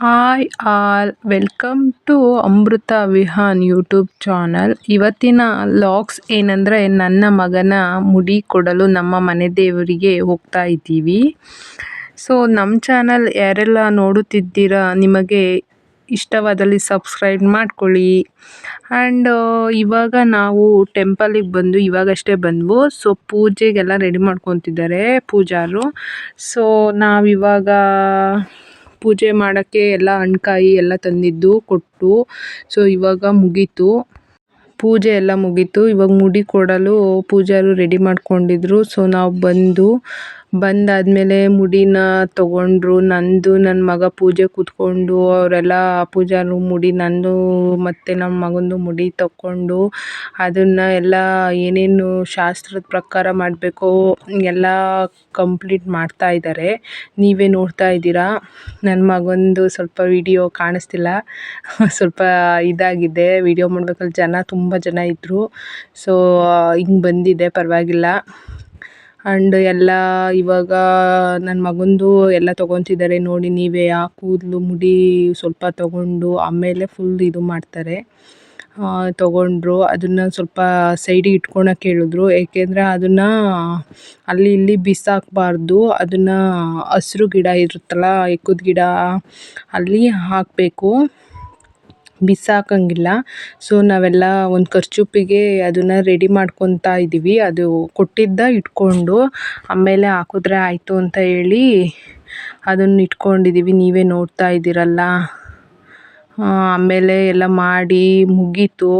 Hi all welcome to Amrutha Vihan YouTube channel ಇವತ್ತಿನ vlogs ಏನಂದರೆ ನನ್ನ ಮಗನ ಮುಡಿ ಕೊಡಲು ನಮ್ಮ ಮನೆ ದೇವರಿಗೆ ಹೋಗ್ತಾ ಇದ್ದೀವಿ ಸೊ ನಮ್ಮ ಚಾನಲ್ ಯಾರೆಲ್ಲ ನೋಡುತ್ತಿದ್ದೀರಾ ನಿಮಗೆ ಇಷ್ಟವಾದಲ್ಲಿ ಸಬ್ಸ್ಕ್ರೈಬ್ ಮಾಡ್ಕೊಳ್ಳಿ ಆ್ಯಂಡ್ ಇವಾಗ ನಾವು ಟೆಂಪಲಿಗೆ ಬಂದು ಇವಾಗಷ್ಟೇ ಬಂದವು ಸೊ ಪೂಜೆಗೆಲ್ಲ ರೆಡಿ ಮಾಡ್ಕೊತಿದ್ದಾರೆ ಪೂಜಾರು ಸೊ ನಾವಿವಾಗ ಪೂಜೆ ಮಾಡೋಕ್ಕೆ ಎಲ್ಲ ಹಣ್ಕಾಯಿ ಎಲ್ಲ ತಂದಿದ್ದು ಕೊಟ್ಟು ಸೊ ಇವಾಗ ಮುಗೀತು. ಪೂಜೆ ಎಲ್ಲ ಮುಗೀತು. ಇವಾಗ ಮುಡಿ ಕೊಡಲು ಪೂಜಾರು ರೆಡಿ ಮಾಡ್ಕೊಂಡಿದ್ರು. ಸೊ ನಾವು ಬಂದು, ಬಂದಾದಮೇಲೆ ಮುಡಿನ ತಗೊಂಡ್ರು, ನಂದು ನನ್ನ ಮಗ ಪೂಜೆ ಕೂತ್ಕೊಂಡು, ಅವರೆಲ್ಲ ಪೂಜಾರು ಮುಡಿ, ನಂದು ಮತ್ತು ನಮ್ಮ ಮಗಂದು ಮುಡಿ ತಗೊಂಡು ಅದನ್ನು ಎಲ್ಲ ಏನೇನು ಶಾಸ್ತ್ರದ ಪ್ರಕಾರ ಮಾಡಬೇಕು, ಎಲ್ಲ ಕಂಪ್ಲೀಟ್ ಮಾಡ್ತಾ ಇದ್ದಾರೆ ನೀವೇ ನೋಡ್ತಾ ಇದ್ದೀರಾ? ನನ್ನ ಮಗಂದು ಸ್ವಲ್ಪ ವಿಡಿಯೋ ಕಾಣಿಸ್ತಿಲ್ಲ. ಸ್ವಲ್ಪ ಇದಾಗಿದೆ. ವಿಡಿಯೋ ಮಾಡ್ಬೇಕಾದ್ರೆ ಜನ ತುಂಬ ಜನ ಇದ್ದರು ಸೊ ಹಿಂಗೆ ಬಂದಿದೆ, ಪರವಾಗಿಲ್ಲ. ಆ್ಯಂಡ್ ಎಲ್ಲ ಇವಾಗ ನನ್ನ ಮಗಂದು ಎಲ್ಲ ತೊಗೊತಿದ್ದಾರೆ ನೋಡಿ, ನೀವೇ ಆ ಕೂದಲು, ಮುಡಿ ಸ್ವಲ್ಪ ತೊಗೊಂಡು ಆಮೇಲೆ ಫುಲ್ ಇದು ಮಾಡ್ತಾರೆ. ತೊಗೊಂಡ್ರು. ಅದನ್ನು ಸ್ವಲ್ಪ ಸೈಡಿಗೆ ಇಟ್ಕೊಳಕ್ಕೆ ಹೇಳಿದ್ರು. ಏಕೆಂದರೆ ಅದನ್ನು ಅಲ್ಲಿ ಇಲ್ಲಿ ಬಿಸಾಕಬಾರ್ದು. ಅದನ್ನು ಹಸ್ರು ಗಿಡ ಇರುತ್ತಲ್ಲ, ಎಕ್ಕದ ಗಿಡ, ಅಲ್ಲಿ ಹಾಕಬೇಕು. ಬಿಸಾಕಂಗಿಲ್ಲ. ಸೊ ನಾವೆಲ್ಲ ಒಂದು ಖರ್ಚುಪ್ಪಿಗೆ ಅದನ್ನು ರೆಡಿ ಮಾಡ್ಕೊತಾ ಇದ್ದೀವಿ ಅದು ಕೊಟ್ಟಿದ್ದ ಇಟ್ಕೊಂಡು ಆಮೇಲೆ ಹಾಕಿದ್ರೆ ಆಯಿತು ಅಂತ ಹೇಳಿ ಅದನ್ನು ಇಟ್ಕೊಂಡಿದ್ದೀವಿ ನೀವೇ ನೋಡ್ತಾ ಇದ್ದೀರಲ್ಲ. ಆಮೇಲೆ ಎಲ್ಲ ಮಾಡಿ ಮುಗೀತು.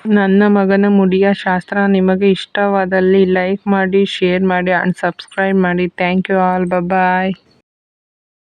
ನನ್ನ ಮಗನ ಮುಡಿಯ ಶಾಸ್ತ್ರ ನಿಮಗೆ ಇಷ್ಟವಾದಲ್ಲಿ ಲೈಕ್ ಮಾಡಿ ಶೇರ್ ಮಾಡಿ ಆ್ಯಂಡ್ ಸಬ್ಸ್ಕ್ರೈಬ್ ಮಾಡಿ. Thank you all bye